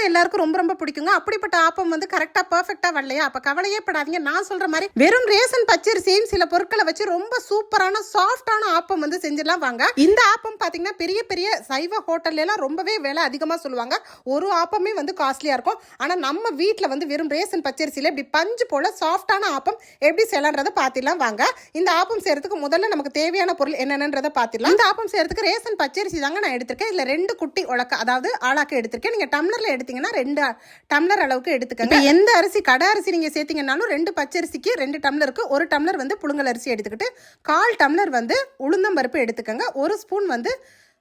தான் எல்லாருக்கும் ரொம்ப ரொம்ப பிடிக்குங்க. அப்படிப்பட்ட ஆப்பம் வந்து கரெக்டாக பர்ஃபெக்டாக வரலையா? அப்போ கவலையே படாதீங்க. நான் சொல்கிற மாதிரி வெறும் ரேசன் பச்சரிசியும் சில பொருட்களை வச்சு ரொம்ப சூப்பரான சாஃப்டான ஆப்பம் வந்து செஞ்சிடலாம் வாங்க. இந்த ஆப்பம் பார்த்தீங்கன்னா பெரிய பெரிய சைவ ஹோட்டல்லாம் ரொம்பவே விலை அதிகமாக சொல்லுவாங்க. ஒரு ஆப்பமே வந்து காஸ்ட்லியாக இருக்கும். ஆனால் நம்ம வீட்டில் வந்து வெறும் ரேசன் பச்சரிசியில் இப்படி பஞ்சு போல் சாஃப்டான ஆப்பம் எப்படி செய்யலான்றதை பார்த்திடலாம் வாங்க. இந்த ஆப்பம் செய்கிறதுக்கு முதல்ல நமக்கு தேவையான பொருள் என்னென்னன்றதை பார்த்திடலாம் இந்த ஆப்பம் செய்கிறதுக்கு ரேசன் பச்சரிசி தாங்க நான் எடுத்திருக்கேன். இதில் ரெண்டு குட்டி உலக்க அதாவது ஆளாக்க எடுத்திருக்கேன். நீங்கள் டம்ளரில் எடுத்து எடுத்தீங்கன்னா ரெண்டு டம்ளர் அளவுக்கு எடுத்துக்கங்க. எந்த அரிசி கடை அரிசி நீங்கள் சேர்த்தீங்கன்னாலும் ரெண்டு பச்சரிசிக்கு ரெண்டு டம்ளருக்கு ஒரு டம்ளர் வந்து புழுங்கல் அரிசி எடுத்துக்கிட்டு கால் டம்ளர் வந்து உளுந்தம்பருப்பு எடுத்துக்கங்க. ஒரு ஸ்பூன் வந்து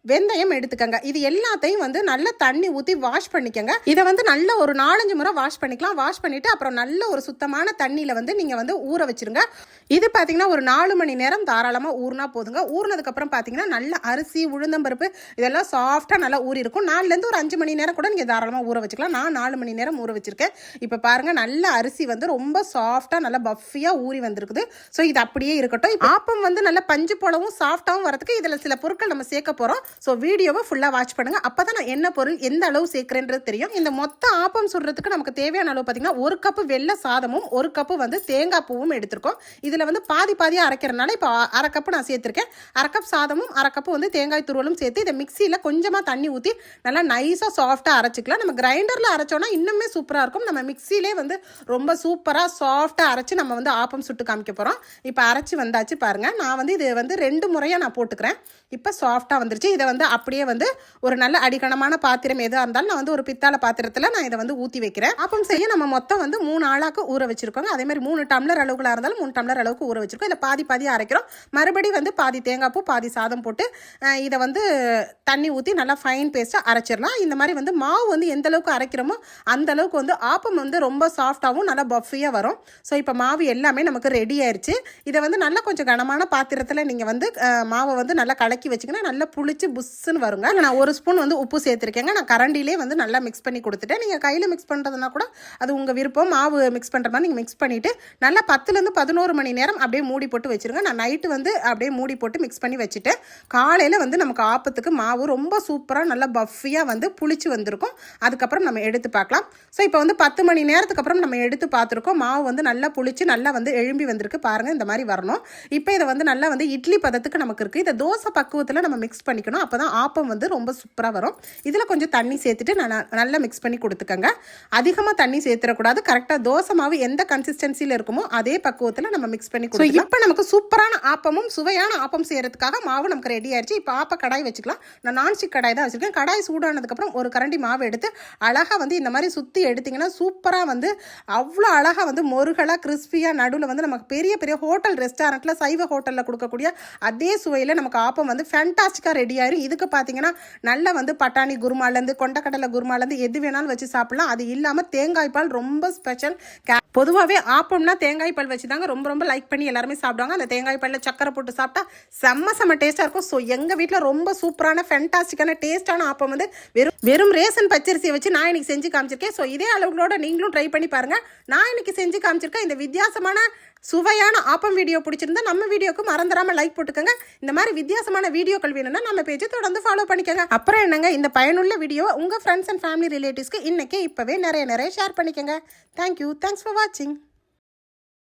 வெந்தயம் எடுத்துக்கங்க. இது எல்லாத்தையும் வந்து நல்லா தண்ணி ஊற்றி வாஷ் பண்ணிக்கங்க. இதை வந்து நல்ல ஒரு நாலஞ்சு முறை வாஷ் பண்ணிக்கலாம். வாஷ் பண்ணிட்டு அப்புறம் நல்ல ஒரு சுத்தமான தண்ணியில் வந்து நீங்கள் வந்து ஊற வச்சிருங்க. இது பார்த்தீங்கன்னா ஒரு நாலு மணி நேரம் தாராளமாக ஊறினா போதுங்க. ஊறினதுக்கப்புறம் பார்த்தீங்கன்னா நல்ல அரிசி உளுந்தம்பருப்பு இதெல்லாம் சாஃப்டாக நல்லா ஊறி இருக்கும். நாலுலேருந்து ஒரு அஞ்சு மணி நேரம் கூட நீங்கள் தாராளமாக ஊற வச்சுக்கலாம். நான் நாலு மணி நேரம் ஊற வச்சிருக்கேன். இப்போ பாருங்க நல்ல அரிசி வந்து ரொம்ப சாஃப்டாக நல்லா பஃபியாக ஊறி வந்திருக்குது. ஸோ இது அப்படியே இருக்கட்டும். ஆப்பம் வந்து நல்ல பஞ்சு போலவும் சாஃப்டாகவும் வரதுக்கு இதில் சில பொருட்கள் நம்ம சேர்க்க போகிறோம் ஸோ வீடியோவை ஃபுல்லாக வாட்ச் பண்ணுங்கள் அப்போ தான் நான் என்ன பொருள் எந்த அளவு சேர்க்குறேன்றது தெரியும். இந்த மொத்த ஆப்பம் சுடுறதுக்கு நமக்கு தேவையான அளவு பார்த்தீங்கன்னா ஒரு கப்பு வெள்ளை சாதமும் ஒரு கப்பு வந்து தேங்காய் பூவும் எடுத்திருக்கோம். இதில் வந்து பாதி பாதியாக அரைக்கிறனால இப்போ அரை கப்பு நான் சேர்த்துருக்கேன். அரை கப் சாதமும் அரை கப்பு வந்து தேங்காய் துருவலும் சேர்த்து இதை மிக்சியில் கொஞ்சமாக தண்ணி ஊற்றி நல்லா நைஸாக சாஃப்டாக அரைச்சிக்கலாம். நம்ம கிரைண்டரில் அரைச்சோன்னா இன்னுமே சூப்பராக இருக்கும். நம்ம மிக்சியிலே வந்து ரொம்ப சூப்பராக சாஃப்டாக அரைச்சி நம்ம வந்து ஆப்பம் சுட்டு காமிக்க போகிறோம் இப்போ அரைச்சி வந்தாச்சு பாருங்கள் நான் வந்து இது வந்து ரெண்டு முறையாக நான் போட்டுக்கிறேன். இப்போ சாஃப்டாக வந்துருச்சு. இதை வந்து அப்படியே வந்து ஒரு நல்ல அடிக்கணமான பாத்திரம் எதாக இருந்தாலும் நான் வந்து ஒரு பித்தாள பாத்திரத்தில் நான் இதை வந்து ஊற்றி வைக்கிறேன். அப்பம் செய்ய நம்ம மொத்தம் வந்து மூணு ஆளாக்கு ஊற வச்சிருக்கோங்க. அதே மாதிரி மூணு டம்ளர் அளவுகளாக இருந்தாலும் மூணு டம்ளர் அளவுக்கு ஊற வச்சிருக்கோம். இதை பாதி பாதி அரைக்கிறோம். மறுபடி வந்து பாதி தேங்காய் பூ பாதி சாதம் போட்டு இதை வந்து தண்ணி ஊற்றி நல்லா ஃபைன் பேஸ்ட்டாக அரைச்சிடலாம். இந்த மாதிரி வந்து மாவு வந்து எந்த அளவுக்கு அரைக்கிறோமோ அந்த அளவுக்கு வந்து ஆப்பம் வந்து ரொம்ப சாஃப்டாகவும் நல்லா பஃபியாக வரும். ஸோ இப்போ மாவு எல்லாமே நமக்கு ரெடி ஆயிடுச்சு இதை வந்து நல்லா கொஞ்சம் கனமான பாத்திரத்தில் நீங்கள் வந்து மாவை வந்து நல்லா கலக்கி வச்சிங்கன்னா நல்லா புளிச்சு புஷ்ஷுன்னு வருங்க. நான் ஒரு ஸ்பூன் வந்து உப்பு சேர்த்துருக்கேங்க. நான் கரண்டிலே வந்து நல்லா மிக்ஸ் பண்ணி கொடுத்துட்டேன். நீங்கள் கையில் மிக்ஸ் பண்ணுறதுனா கூட அது உங்கள் விருப்பம். மாவு மிக்ஸ் பண்ணுற மாதிரி நீங்கள் மிக்ஸ் பண்ணிவிட்டு நல்லா பத்துலேருந்து பதினோரு மணி நேரம் அப்படியே மூடி போட்டு வச்சுருங்க. நான் நைட்டு வந்து அப்படியே மூடி போட்டு மிக்ஸ் பண்ணி வச்சுட்டேன். காலையில் வந்து நமக்கு ஆப்பத்துக்கு மாவு ரொம்ப சூப்பராக நல்லா பஃபியாக வந்து புளிச்சு வந்திருக்கும். அதுக்கப்புறம் நம்ம எடுத்து பார்க்கலாம். ஸோ இப்போ வந்து பத்து மணி நேரத்துக்கு அப்புறம் நம்ம எடுத்து பார்த்துருக்கோம். மாவு வந்து நல்லா புளிச்சு நல்லா வந்து எழும்பி வந்திருக்கு பாருங்கள் இந்த மாதிரி வரணும். இப்போ இதை வந்து நல்லா வந்து இட்லி பதத்துக்கு நமக்கு இருக்குது இதை தோசை பக்குவத்தில் நம்ம மிக்ஸ் பண்ணிக்கணும். அப்போ தான் ஆப்பம் வந்து ரொம்ப சூப்பராக வரும். இதில் கொஞ்சம் தண்ணி சேர்த்துட்டு நல்லா நல்லா மிக்ஸ் பண்ணி கொடுத்துக்கங்க. அதிகமாக தண்ணி சேர்த்துடக்கூடாது. கரெக்டாக தோசை மாவு எந்த கன்சிஸ்டன்சியில் இருக்குமோ அதே பக்குவத்தில் நம்ம மிக்ஸ் பண்ணி கொடுக்கலாம் இப்போ நமக்கு சூப்பரான ஆப்பமும் சுவையான ஆப்பம் செய்யறதுக்காக மாவு நமக்கு ரெடி ஆயிடுச்சு இப்போ ஆப்ப கடாய் வச்சுக்கலாம். நான் நான்ஸ்டிக் கடாய் தான் வச்சிருக்கேன். கடாய் சூடானதுக்கப்புறம் ஒரு கரண்டி மாவு எடுத்து அழகாக வந்து இந்த மாதிரி சுற்றி எடுத்தீங்கன்னா சூப்பராக வந்து அவ்வளோ அழகாக வந்து மொருகலாக கிறிஸ்பியாக நடுவில் வந்து நமக்கு பெரிய பெரிய ஹோட்டல் ரெஸ்டாரண்ட்டில் சைவ ஹோட்டலில் கொடுக்கக்கூடிய அதே சுவையில் நமக்கு ஆப்பம் வந்து ஃபேண்டாஸ்டிக்காக ரெடி ஆயிரும் இதுக்கு பார்த்தீங்கன்னா நல்ல வந்து பட்டாணி குருமாலேருந்து கொண்டக்கடலை குருமாலேருந்து எது வேணாலும் வச்சு சாப்பிடலாம். அது இல்லாமல் தேங்காய் பால் ரொம்ப ஸ்பெஷல் பொதுவாகவே ஆப்பம்னா தேங்காய் பால் வச்சு தாங்க ரொம்ப ரொம்ப லைக் பண்ணி எல்லாருமே சாப்பிடுவாங்க. அந்த தேங்காய் பாலில் சக்கரை போட்டு சாப்பிட்டா செம்ம செம்ம டேஸ்ட்டாக இருக்கும். ஸோ எங்கள் வீட்டில் ரொம்ப சூப்பரான ஃபென்டாஸ்டிக்கான டேஸ்ட்டான ஆப்பம் வந்து வெறும் வெறும் ரேசன் பச்சரிசியை வச்சு நான் இன்னைக்கு செஞ்சு காமிச்சிருக்கேன். ஸோ இதே அளவுகளோட நீங்களும் ட்ரை பண்ணி பாருங்கள் நான் இன்றைக்கி செஞ்சு காமிச்சிருக்கேன் இந்த வித்தியாசமான சுவையான ஆப்பம் வீடியோ பிடிச்சிருந்தா நம்ம வீடியோக்கு மறந்துடாமல் லைக் போட்டுக்கோங்க. இந்த மாதிரி வித்தியாசமான வீடியோக்கள் வேணும்னா நம்ம பேஜை தொடர்ந்து ஃபாலோ பண்ணிக்கோங்க. அப்புறம் என்னங்க இந்த பயனுள்ள வீடியோவை உங்கள் ஃப்ரெண்ட்ஸ் அண்ட் ஃபேமிலி ரிலேட்டிவ்ஸ்க்கு இன்றைக்கே இப்போவே நிறைய நிறைய ஷேர் பண்ணிக்கோங்க. Thank you thanks for watching.